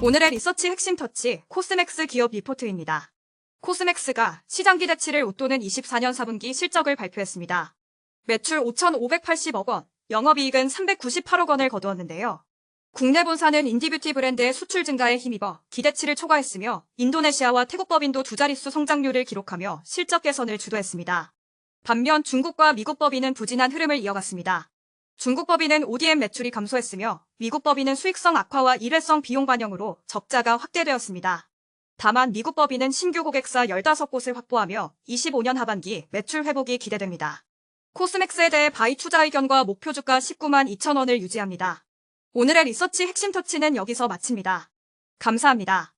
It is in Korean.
오늘의 리서치 핵심 터치 코스맥스 기업 리포트입니다. 코스맥스가 시장 기대치를 웃도는 24년 4분기 실적을 발표했습니다. 매출 5,580억 원, 영업이익은 398억 원을 거두었는데요. 국내 본사는 인디뷰티 브랜드의 수출 증가에 힘입어 기대치를 초과했으며 인도네시아와 태국 법인도 두 자릿수 성장률을 기록하며 실적 개선을 주도했습니다. 반면 중국과 미국 법인은 부진한 흐름을 이어갔습니다. 중국 법인은 ODM 매출이 감소했으며 미국 법인은 수익성 악화와 일회성 비용 반영으로 적자가 확대되었습니다. 다만 미국 법인은 신규 고객사 15곳을 확보하며 25년 하반기 매출 회복이 기대됩니다. 코스맥스에 대해 바이 투자 의견과 목표 주가 19만 2천 원을 유지합니다. 오늘의 리서치 핵심 터치는 여기서 마칩니다. 감사합니다.